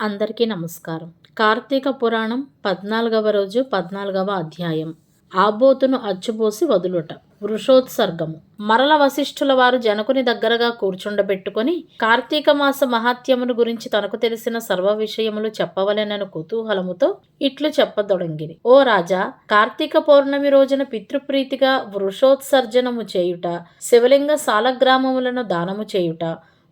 అందరికీ నమస్కారం. కార్తీక పురాణం పద్నాలుగవ రోజు పద్నాలుగవ అధ్యాయం. ఆబోతును అచ్చుబోసి వదులుట. వృషోత్సర్గము. మరల వశిష్ఠుల వారు జనకుని దగ్గరగా కూర్చుండబెట్టుకొని కార్తీక మాస మహాత్యమును గురించి తనకు తెలిసిన సర్వ విషయములు చెప్పవలెనను కుతూహలముతో ఇట్లు చెప్పదొడంగిరి. ఓ రాజా కార్తీక పౌర్ణమి రోజున పితృప్రీతిగా వృషోత్సర్జనము చేయుట శివలింగ సాలగ్రామములను దానము చేయుట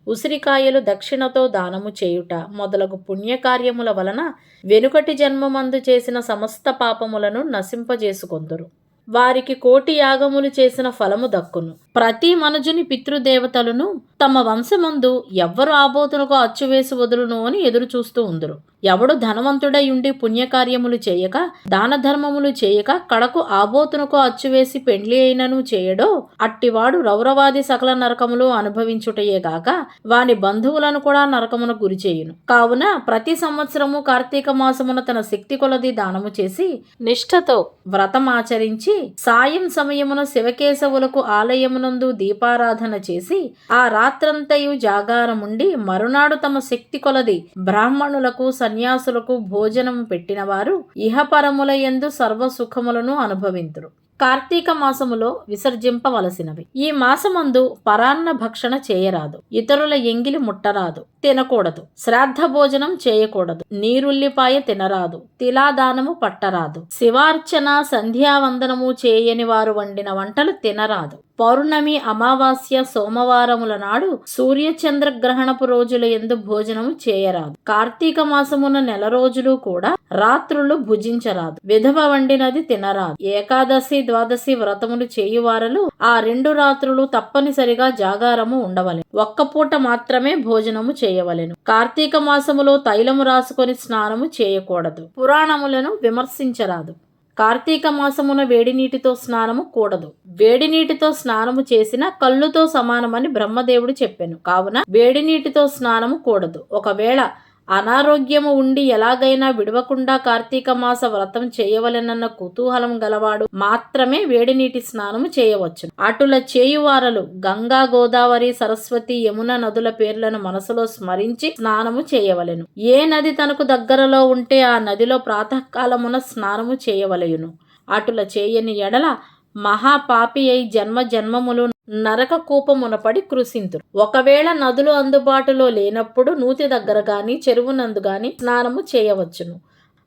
ఉసిరికాయలు దక్షిణతో దానము చేయుట మొదలగు పుణ్యకార్యముల వలన వెనుకటి జన్మమందు చేసిన సమస్త పాపములను నశింపజేసుకొందురు. వారికి కోటి యాగములు చేసిన ఫలము దక్కును. ప్రతి మనుజుని పితృదేవతలను తమ వంశమందు ఎవ్వరు ఆబోతునకు అచ్చువేసి వదులును అని ఎదురు చూస్తూ ఉందరు. ఎవడు ధనవంతుడై ఉండి పుణ్యకార్యములు చేయక దాన ధర్మములు చేయక కడకు ఆబోతునకు అచ్చువేసి పెండ్లి అయినను చేయడో అట్టివాడు రౌరవాది సకల నరకములు అనుభవించుటయే గాక వాని బంధువులను కూడా నరకమున గురిచేయును కావున ప్రతి సంవత్సరము కార్తీక మాసమున తన శక్తి కొలది దానము చేసి నిష్ఠతో వ్రతమాచరించి సాయం సమయమున శివకేశవులకు ఆలయమునందు దీపారాధన చేసి ఆ రా రాత్రంతయు జాగారముండి మరునాడు తమ శక్తి కొలది బ్రాహ్మణులకు సన్యాసులకు భోజనం పెట్టినవారు ఇహపరముల యందు సర్వ సుఖములను అనుభవింతురు. కార్తీక మాసములో విసర్జింపవలసినవి. ఈ మాసమందు పరాన్న భక్షణ చేయరాదు. ఇతరుల ఎంగిలి ముట్టరాదు. తినకూడదు. శ్రాద్ధ భోజనం చేయకూడదు. నీరుల్లిపాయ తినరాదు. తిలాదానము పట్టరాదు. శివార్చన సంధ్యావందనము చేయని వారు వండిన వంటలు తినరాదు. పౌర్ణమి అమావాస్య సోమవారముల నాడు సూర్యచంద్ర గ్రహణపు రోజుల ఎందు భోజనము చేయరాదు. కార్తీక మాసమున నెల రోజులు కూడా రాత్రులు భుజించరాదు. విధవ వండినది తినరాదు. ఏకాదశి ద్వాదశి వ్రతములు చేయువారలు ఆ రెండు రాత్రులు తప్పనిసరిగా జాగారము ఉండవలెను. ఒక్క పూట మాత్రమే భోజనము చేయవలెను. కార్తీక మాసములో తైలము రాసుకొని స్నానము చేయకూడదు. పురాణములను విమర్శించరాదు. కార్తీక మాసమున వేడి నీటితో స్నానము కూడదు. వేడి నీటితో స్నానము చేసిన కళ్ళుతో సమానమని బ్రహ్మదేవుడు చెప్పాను. కావున వేడి నీటితో స్నానము కూడదు. ఒకవేళ అనారోగ్యము ఉండి ఎలాగైనా విడవకుండా కార్తీక మాస వ్రతం చేయవలెనన్న కుతూహలం గలవాడు మాత్రమే వేడి నీటి స్నానము చేయవచ్చు అటుల చేయువారలు గంగా గోదావరి సరస్వతి యమున నదుల పేర్లను మనసులో స్మరించి స్నానము చేయవలెను. ఏ నది తనకు దగ్గరలో ఉంటే ఆ నదిలో ప్రాతకాలమున స్నానము చేయవలయును. అటుల చేయని ఎడల మహాపాపి అయి జన్మ జన్మములు నరక కూపమునపడి కృషింతురు ఒకవేళ నదులు అందుబాటులో లేనప్పుడు నూతి దగ్గర గాని చెరువునందు గాని స్నానము చేయవచ్చును.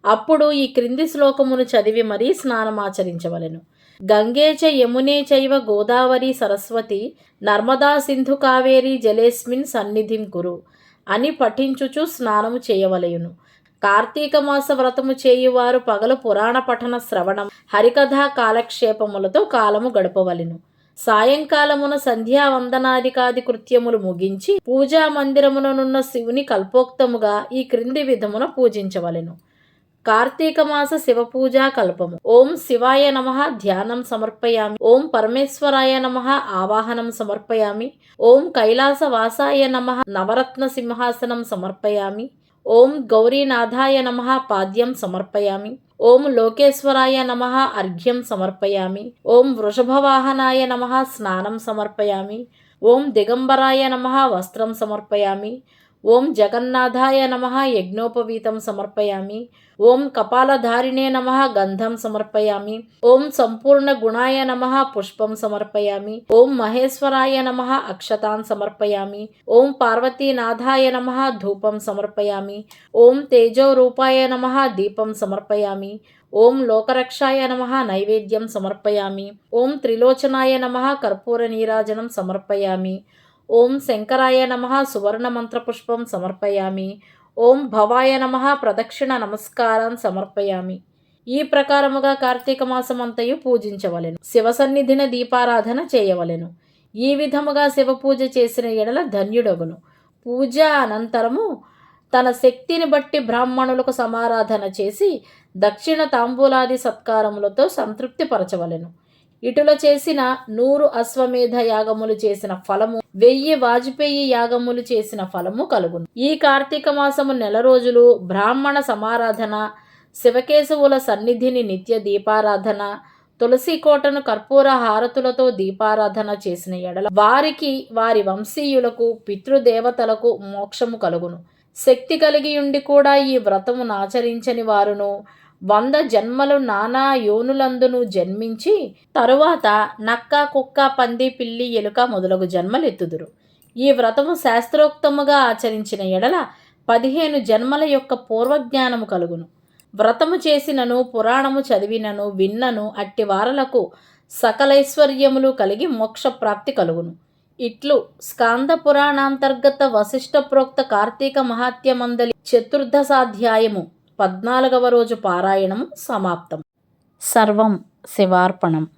అప్పుడు ఈ క్రింది శ్లోకమును చదివి మరీ స్నానమాచరించవలెను. గంగేచ యమునే చైవ గోదావరి సరస్వతి నర్మదా సింధు కావేరి జలేస్మిన్ సన్నిధిం కురు అని పఠించుచు స్నానము చేయవలయును. కార్తీక మాస వ్రతము చేయువారు పగలు పురాణ పఠన శ్రవణం హరికథా కాలక్షేపములతో కాలము గడపవలెను. సాయంకాలమున సంధ్యావందనాదికాది కృత్యములు ముగించి పూజా మందిరముననున్న శివుని కల్పోక్తముగా ఈ క్రింది విధమున పూజించవలెను. కార్తీక మాస శివ పూజా కల్పము. ఓం శివాయ నమ ధ్యానం సమర్పయామి. ఓం పరమేశ్వరాయ నమ ఆవాహనం సమర్పయామి. ఓం కైలాస వాసాయ నమ నవరత్న సింహాసనం సమర్పయామి. ఓం గౌరీనాథాయ నమ పాద్యం సమర్పయామి. ఓం లోకేశ్వరాయ నమ అర్ఘ్యం సమర్పయామి. ఓం వృషభవాహనాయ నమ స్నానం సమర్పయామి. ఓం దిగంబరాయ నమ వస్త్రం సమర్పయామి. ఓం జగన్నాథాయ నమ యజ్ఞోపవీతం సమర్పయామి. ఓం కపాలధారిణే నమ గంధం సమర్పయామి. ఓం సంపూర్ణ గుణాయ నమ పుష్పం సమర్పయామి. ఓం మహేశ్వరాయ నమ అక్షతాన్ సమర్పయామి. ఓం పార్వతీనాథాయ నమ ధూపం సమర్పయామి. ఓం తేజో రూపాయ నమ దీపం సమర్పయామి. ఓం లోకరక్షాయ నమ నైవేద్యం సమర్పయామి. ఓం త్రిలోచనాయ నమ కర్పూర నీరాజనం సమర్పయామి. ఓం శంకరాయ నమ సువర్ణ మంత్రపుష్పం సమర్పయామి. ఓం భవాయ నమ ప్రదక్షిణ నమస్కారం సమర్పయామి. ఈ ప్రకారముగా కార్తీక మాసమంతయు పూజించవలెను. శివ సన్నిధిన దీపారాధన చేయవలెను. ఈ విధముగా శివ పూజ చేసిన ఎడల ధన్యుడగును. పూజ అనంతరము తన శక్తిని బట్టి బ్రాహ్మణులకు సమారాధన చేసి దక్షిణ తాంబూలాది సత్కారములతో సంతృప్తిపరచవలెను. ఇటుల చేసిన నూరు అశ్వమేధ యాగములు చేసిన ఫలము వెయ్యి వాజ్పేయి యాగములు చేసిన ఫలము కలుగును. ఈ కార్తీక మాసము నెల రోజులు బ్రాహ్మణ సమారాధన శివకేశవుల సన్నిధిని నిత్య దీపారాధన తులసి కోటను కర్పూర హారతులతో దీపారాధన చేసిన ఎడల వారికి వారి వంశీయులకు పితృదేవతలకు మోక్షము కలుగును. శక్తి కలిగి ఉండి కూడా ఈ వ్రతమును ఆచరించని వారును వంద జన్మలు నానా యోనులందును జన్మించి తరువాత నక్క కుక్క పంది పిల్లి ఎలుక మొదలగు జన్మలెత్తుదురు. ఈ వ్రతము శాస్త్రోక్తముగా ఆచరించిన ఎడల పదిహేను జన్మల యొక్క పూర్వజ్ఞానము కలుగును. వ్రతము చేసినను పురాణము చదివినను విన్నను అట్టి వారలకు సకలైశ్వర్యములు కలిగి మోక్ష ప్రాప్తి కలుగును. ఇట్లు స్కాంద పురాణాంతర్గత వశిష్ట ప్రోక్త కార్తీక మహాత్యమందలి చతుర్దశాధ్యాయము పద్నాలుగవ రోజు పారాయణం సమాప్తం. సర్వం శివార్పణం.